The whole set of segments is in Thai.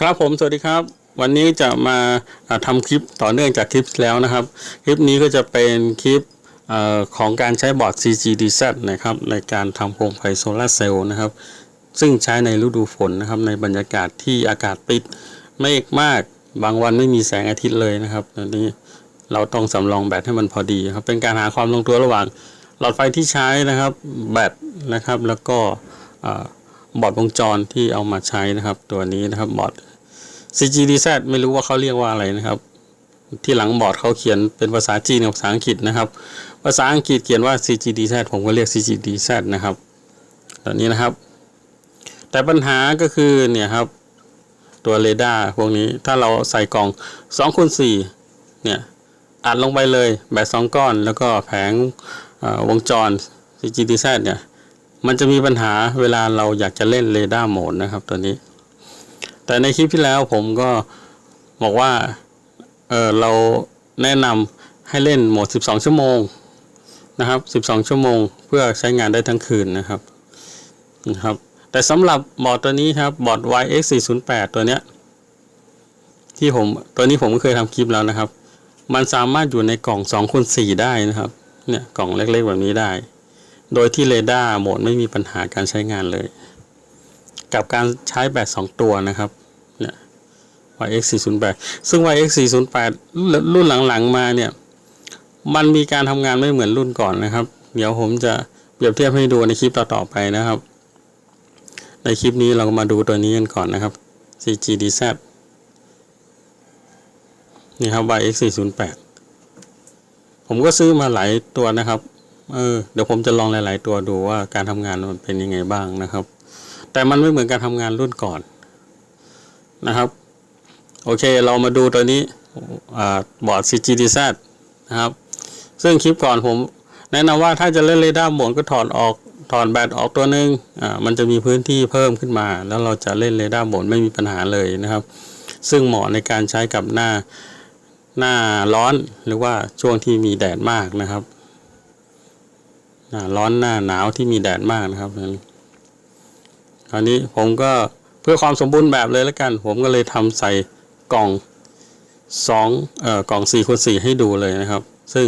ครับผมสวัสดีครับ วันนี้จะมาอ่าทำคลิปต่อเนื่องจากคลิปแล้วนะครับ คลิปนี้ก็จะเป็นคลิปอของการใช้บอร์ด CGDZ นะครับในการทำโคมไฟโซลาเซลล์นะครับ ซึ่งใช้ในฤดูฝนนะครับ ในบรรยากาศที่อากาศปิดเมฆมาก บางวันไม่มีแสงอาทิตย์เลยนะครับตอนนี้เราต้องสำรองแบตให้มันพอดีครับ เป็นการหาความลงตัวระหว่างหลอดไฟที่ใช้นะครับ แบตนะครับ แล้วก็ บอร์ดวงจรที่เอามาใช้นะครับ ตัวนี้นะครับบอร์ด CGDZ ไม่รู้ว่าเขาเรียกว่าอะไรนะครับ ที่หลังบอร์ดเขาเขียนเป็นภาษาจีนกับภาษาอังกฤษนะครับ ภาษาอังกฤษเขียนว่า CGDZ ผมก็เรียก CGDZ นะครับตัวนี้นะครับ แต่ปัญหาก็คือเนี่ยครับตัวเรดาร์พวกนี้ถ้าเราใส่กล่อง2คูณ4เนี่ยอัดลงไปเลยแบตสองก้อน แล้วก็แผงวงจร CGDZ เนี่ย มันจะมีปัญหาเวลาเราอยากจะเล่นเรดาร์โหมดนะครับตัวนี้ แต่ในคลิปที่แล้วผมก็บอกว่าเออเราแนะนำให้เล่นโหมด 12 ชั่วโมงนะครับ 12 ชั่วโมง เพื่อใช้งานได้ทั้งคืนนะครับนะครับแต่สำหรับบอร์ดตัวนี้ครับบอร์ด YX408 ตัวเนี้ยที่ผมตัวนี้ผมก็เคยทำคลิปแล้วนะครับ มันสามารถอยู่ในกล่อง2คูณ4ได้นะครับ เนี่ยกล่องเล็กๆแบบนี้ได้ โดยที่เรดาร์โหมดไม่มีปัญหาการใช้งานเลย กับการใช้แบต2ตัวนะครับเนี่ย YX408 ซึ่ง YX408 รุ่นหลังๆมาเนี่ย มันมีการทำงานไม่เหมือนรุ่นก่อนนะครับ เดี๋ยวผมจะเปรียบเทียบให้ดูในคลิปต่อๆไปนะครับ ในคลิปนี้เรามาดูตัวนี้กันก่อนนะครับ CGDZ นี่ครับ YX408 ผมก็ซื้อมาหลายตัวนะครับ เออเดี๋ยวผมจะลองหลาย ๆ ตัวดูว่าการทำงานมันเป็นยังไงบ้างนะครับ แต่มันไม่เหมือนการทำงานรุ่นก่อนนะครับ โอเคเรามาดูตัวนี้บอร์ด CGDZ นะครับ ซึ่งคลิปก่อนผมแนะนำว่าถ้าจะเล่นเรดาร์หมดก็ถอดออกถอดแบตออกตัวหนึ่งอ่ามันจะมีพื้นที่เพิ่มขึ้นมา แล้วเราจะเล่นเรดาร์หมดไม่มีปัญหาเลยนะครับ ซึ่งเหมาะในการใช้กับหน้าหน้าร้อนหรือว่าช่วงที่มีแดดมากนะครับ หน้าร้อนหน้าหนาวที่มีแดดมากนะครับคราวนี้ผมก็เพื่อความสมบูรณ์แบบเลยแล้วกัน ผมก็เลยทำใส่กล่องสองเอ่อกล่อง4คูณ4ให้ดูเลยนะครับ ซึ่ง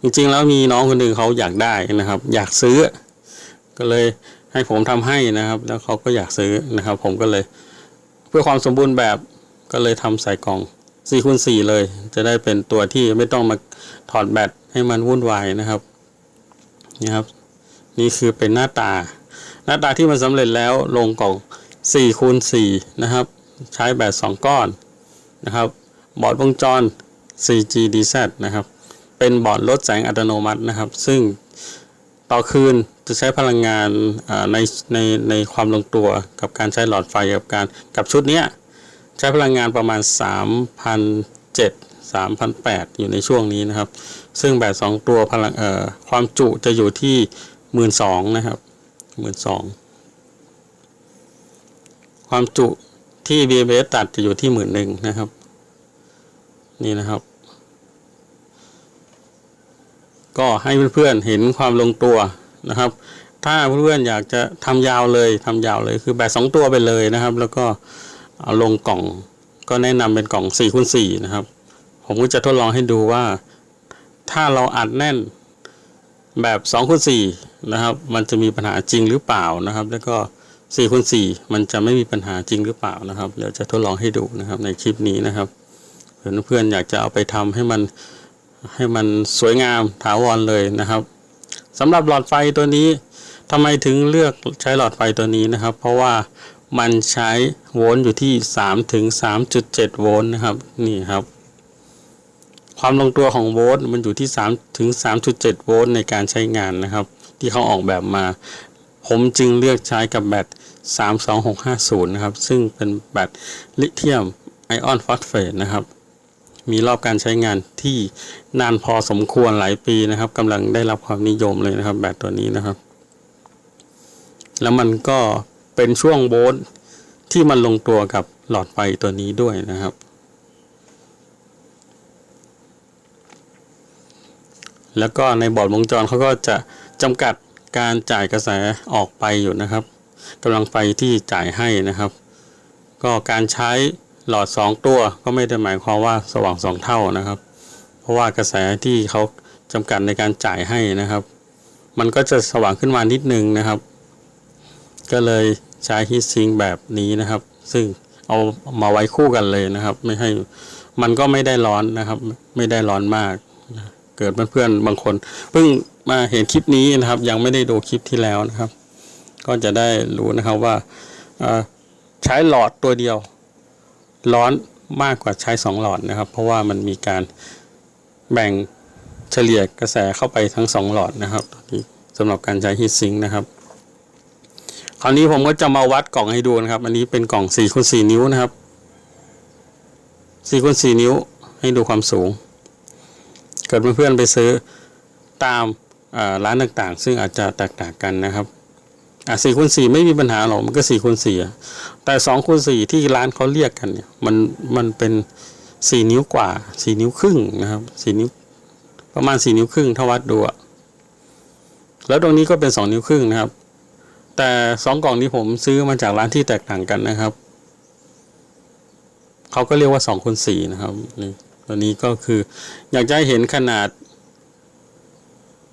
จริงๆแล้วมีน้องคนหนึ่งเขาอยากได้นะครับ อยากซื้อ ก็เลยให้ผมทำให้นะครับ แล้วเขาก็อยากซื้อนะครับ ผมก็เลยเพื่อความสมบูรณ์แบบก็เลยทำใส่กล่อง4คูณ4เลย จะได้เป็นตัวที่ไม่ต้องมาถอดแบตให้มันวุ่นวายนะครับ นี่ครับ นี่คือเป็นหน้าตา หน้าตาที่มันสำเร็จแล้วลงกล่อง4คูณ4นะครับ ใช้แบต2ก้อนนะครับ บอร์ดวงจร 4GDZ นะครับ เป็นบอร์ดลดแสงอัตโนมัตินะครับ ซึ่งต่อคืนจะใช้พลังงานในในในความลงตัวกับการใช้หลอดไฟกับการกับชุดนี้ใช้พลังงานประมาณ 3,007 3,008 อยู่ในช่วงนี้นะครับ ซึ่งแบต2ตัวพลังเอ่อความจุจะอยู่ที่12,000นะครับหมื่นสองความจุที่ BMS ตัดจะอยู่ที่หมื่นหนึ่งนะครับ นี่นะครับ ก็ให้เพื่อนๆเห็นความลงตัวนะครับ ถ้าเพื่อนๆอยากจะทำยาวเลยทำยาวเลยคือแบตสองตัวไปเลยนะครับ แล้วก็เอาลงกล่องก็แนะนำเป็นกล่อง4คูณ4นะครับ ผมก็จะทดลองให้ดูว่า ถ้าเราอัดแน่นแบบ2คูณ4นะครับ มันจะมีปัญหาจริงหรือเปล่านะครับ แล้วก็4คูณ4มันจะไม่มีปัญหาจริงหรือเปล่านะครับเดี๋ยวจะทดลองให้ดูนะครับในคลิปนี้นะครับเพื่อนเพื่อนๆอยากจะเอาไปทำให้มันให้มันสวยงามถาวรเลยนะครับสำหรับหลอดไฟตัวนี้ทำไมถึงเลือกใช้หลอดไฟตัวนี้นะครับ เพราะว่ามันใช้โวลต์อยู่ที่3ถึง3.7โวลต์นะครับนี่ครับ ความลงตัวของโวลต์มันอยู่ที่3ถึง3.7 โวลต์ในการใช้งานนะครับ ที่เขาออกแบบมา ผมจึงเลือกใช้กับแบต 32650 นะครับ ซึ่งเป็นแบตลิเธียมไอออนฟอสเฟตนะครับ มีรอบการใช้งานที่นานพอสมควรหลายปีนะครับกำลังได้รับความนิยมเลยนะครับ แบตตัวนี้นะครับ แล้วมันก็เป็นช่วงโวลต์ที่มันลงตัวกับหลอดไฟตัวนี้ด้วยนะครับ แล้วก็ในบอร์ดวงจรเขาก็จะจำกัดการจ่ายกระแสออกไปอยู่นะครับกำลังไฟที่จ่ายให้นะครับ ก็การใช้หลอดสองตัวก็ไม่ได้หมายความว่าสว่างสองเท่านะครับ เพราะว่ากระแสที่เขาจำกัดในการจ่ายให้นะครับ มันก็จะสว่างขึ้นมานิดนึงนะครับ ก็เลยใช้ฮีทซิงแบบนี้นะครับ ซึ่งเอามาไว้คู่กันเลยนะครับ ไม่ให้มันก็ไม่ได้ร้อนนะครับ ไม่ได้ร้อนมาก เกิดเพื่อนๆบางคนเพิ่งมาเห็นคลิปนี้นะครับ ยังไม่ได้ดูคลิปที่แล้วนะครับ ก็จะได้รู้นะครับว่าใช้หลอดตัวเดียว ร้อนมากกว่าใช้สองหลอดนะครับ เพราะว่ามันมีการแบ่งเฉลี่ยกระแสเข้าไปทั้งสองหลอดนะครับสำหรับการใช้ฮีทซิงค์นะครับคราวนี้ผมก็จะมาวัดกล่องให้ดูนะครับ อันนี้เป็นกล่อง4คูณ4นิ้วนะครับ4คูณ4นิ้วให้ดูความสูง เกิดเพื่อนๆไปซื้อตามร้านต่างๆ ซึ่งอาจจะแตกต่างกันนะครับอะ4คูณ4ไม่มีปัญหาหรอกมันก็4คูณ4อะแต่2คูณ4ที่ร้านเขาเรียกกันเนี่ยมันมันเป็น4นิ้วกว่า4นิ้วครึ่งนะครับ4นิ้วประมาณ4นิ้วครึ่งถ้าวัดดูอะแล้วตรงนี้ก็เป็น2นิ้วครึ่งนะครับ แต่สองกล่องนี้ผมซื้อมาจากร้านที่แตกต่างกันนะครับ เขาก็เรียกว่า2คูณ4นะครับนี่ ตัวนี้ก็คืออยากจะให้เห็นขนาด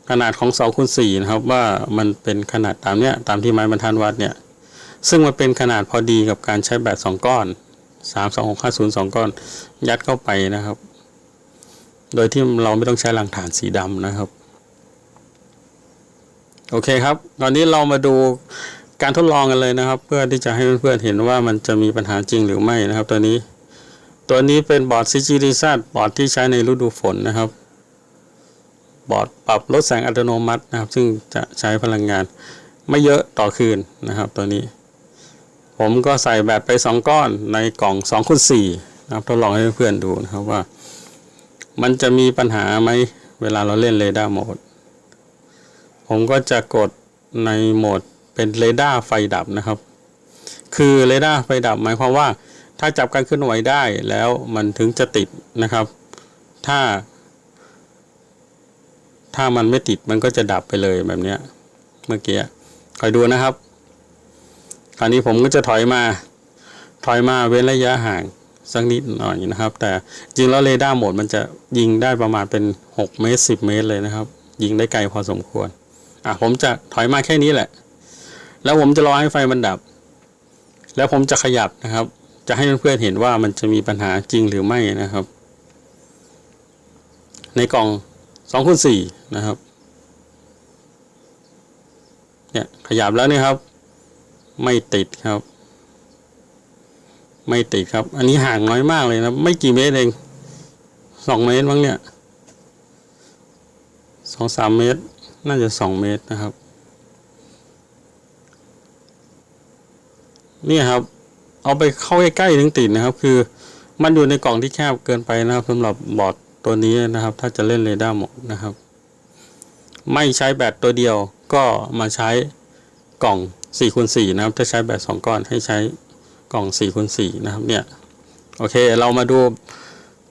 ขนาดของ2คูณ4นะครับ ว่ามันเป็นขนาดตามเนี้ยตามที่ไม้บรรทัดวัดเนี่ย ซึ่งมันเป็นขนาดพอดีกับการใช้แบต2ก้อน3 2 6 5 0 2ก้อน ยัดเข้าไปนะครับ โดยที่เราไม่ต้องใช้รังฐานสีดำนะครับ โอเคครับ ตอนนี้เรามาดูการทดลองกันเลยนะครับ เพื่อที่จะให้เพื่อนๆเห็นว่ามันจะมีปัญหาจริงหรือไม่นะครับ ตัวนี้ ตัวนี้เป็นบอร์ด CGDZ บอร์ดที่ใช้ในฤดูฝนนะครับ บอร์ดปรับลดแสงอัตโนมัตินะครับ ซึ่งจะใช้พลังงานไม่เยอะต่อคืนนะครับ ตัวนี้ ผมก็ใส่แบตไป 2 ก้อนในกล่อง2คูณ4นะครับทดลองให้เพื่อนๆดูนะครับว่า มันจะมีปัญหาไหมเวลาเราเล่นเรดาร์โหมด ผมก็จะกดในโหมดเป็นเรดาร์ไฟดับนะครับ คือเรดาร์ไฟดับหมายความว่า ถ้าจับการเคลื่อนไหวได้แล้วมันถึงจะติดนะครับ ถ้า ถ้ามันไม่ติดมันก็จะดับไปเลยแบบเนี้ย เมื่อกี้คอยดูนะครับ คราวนี้ผมก็จะถอยมา ถอยมาเว้นระยะห่างสักนิดหน่อยนะครับ แต่จริงแล้วเรดาร์โหมดมันจะยิงได้ประมาณเป็น 6 เมตร 10 เมตรเลยนะครับ ยิงได้ไกลพอสมควร อะผมจะถอยมาแค่นี้แหละ แล้วผมจะรอให้ไฟมันดับ แล้วผมจะขยับนะครับ จะให้เพื่อนๆเห็นว่ามันจะมีปัญหาจริงหรือไม่นะครับ ในกล่อง2คูณ4นะครับเนี่ยขยับแล้วนี่ครับ ไม่ติดครับ ไม่ติดครับ อันนี้ห่างน้อยมากเลยนะไม่กี่เมตรเองสองเมตรมั้งเนี่ยสองสามเมตร น่าจะสองเมตรนะครับ นี่ครับ เอาไปเข้าใกล้ๆถึงติดนะครับ คือมันอยู่ในกล่องที่แคบเกินไปนะครับสำหรับบอร์ดตัวนี้นะครับ ถ้าจะเล่นเรดาร์หมดนะครับ ไม่ใช้แบตตัวเดียวก็มาใช้กล่อง4คูณ4นะครับ ถ้าใช้แบต2ก้อนให้ใช้กล่อง4คูณ4นะครับเนี่ยโอเคเรามาดู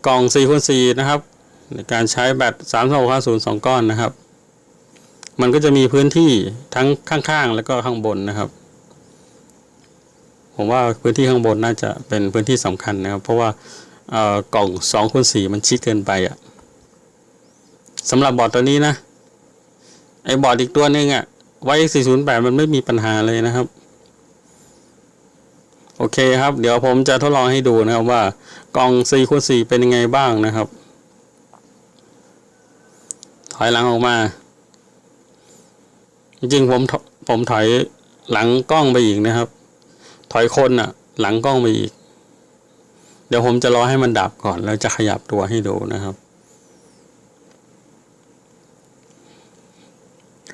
กล่อง4คูณ4นะครับ ในการใช้แบต3 2 6 5 0 2ก้อนนะครับ มันก็จะมีพื้นที่ทั้งข้างๆ แล้วก็ข้างบนนะครับ ผมว่าพื้นที่ข้างบนน่าจะเป็นพื้นที่สำคัญนะครับ เพราะว่าเอ่อกล่องคูณ4มันชิดเกินไปอะ่ะสำหรับบอร์ดตัวนี้นะไอ้บอร์ดอีกตัวหนึงอะ่ะไว้408 มันไม่มีปัญหาเลยนะครับ โอเคครับ เดี๋ยวผมจะทดลองให้ดูนะครับว่ากล่อง4คูณ4เป็นยังไงบ้างนะครับ ถอยหลังออกมา จริงผมผมถอยหลังกล้องไปอีกนะครับ ถอยคนอะหลังกล้องไปอีก เดี๋ยวผมจะรอให้มันดับก่อน แล้วจะขยับตัวให้ดูนะครับ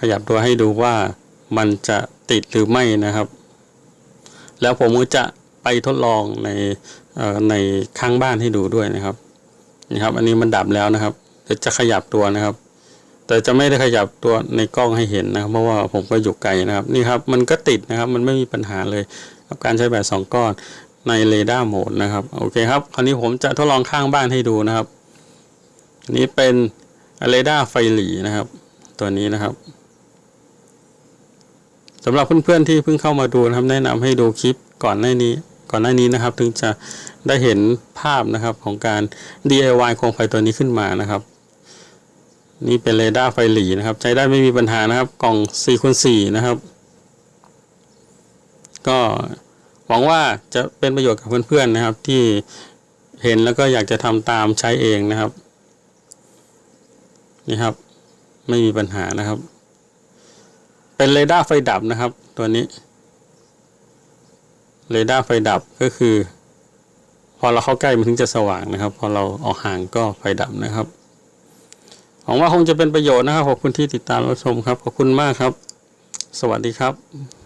ขยับตัวให้ดูว่ามันจะติดหรือไม่นะครับ แล้วผมก็จะไปทดลองในในข้างบ้านให้ดูด้วยนะครับนี่ครับ อันนี้มันดับแล้วนะครับเดี๋ยวจะขยับตัวนะครับ แต่จะไม่ได้ขยับตัวในกล้องให้เห็นนะครับ เพราะว่าผมก็อยู่ไกลนะครับ นี่ครับ มันก็ติดนะครับ มันไม่มีปัญหาเลย กับการใช้แบตสองก้อนในเรดาร์โหมดนะครับโอเคครับคราวนี้ผมจะทดลองข้างบ้านให้ดูนะครับอันนี้เป็นเรดาร์ไฟหลีนะครับ ตัวนี้นะครับสำหรับเพื่อนๆที่เพิ่งเข้ามาดูนะครับแนะนำให้ดูคลิปก่อนหน้านี้ก่อนหน้านี้นะครับ ถึงจะได้เห็นภาพนะครับของการ DIY โคมไฟตัวนี้ขึ้นมานะครับ นี่เป็นเรดาร์ไฟหลีนะครับ ใช้ได้ไม่มีปัญหานะครับกล่อง4คูณ4นะครับ ก็หวังว่าจะเป็นประโยชน์กับเพื่อนๆนะครับ ที่เห็นแล้วก็อยากจะทำตามใช้เองนะครับ นี่ครับ ไม่มีปัญหานะครับ เป็นเรดาร์ไฟดับนะครับ ตัวนี้เรดาร์ไฟดับก็คือ พอเราเข้าใกล้มันถึงจะสว่างนะครับ พอเราออกห่างก็ไฟดับนะครับหวังว่าคงจะเป็นประโยชน์นะครับขอบคุณที่ติดตามรับชมครับขอบคุณมากครับ สวัสดีครับ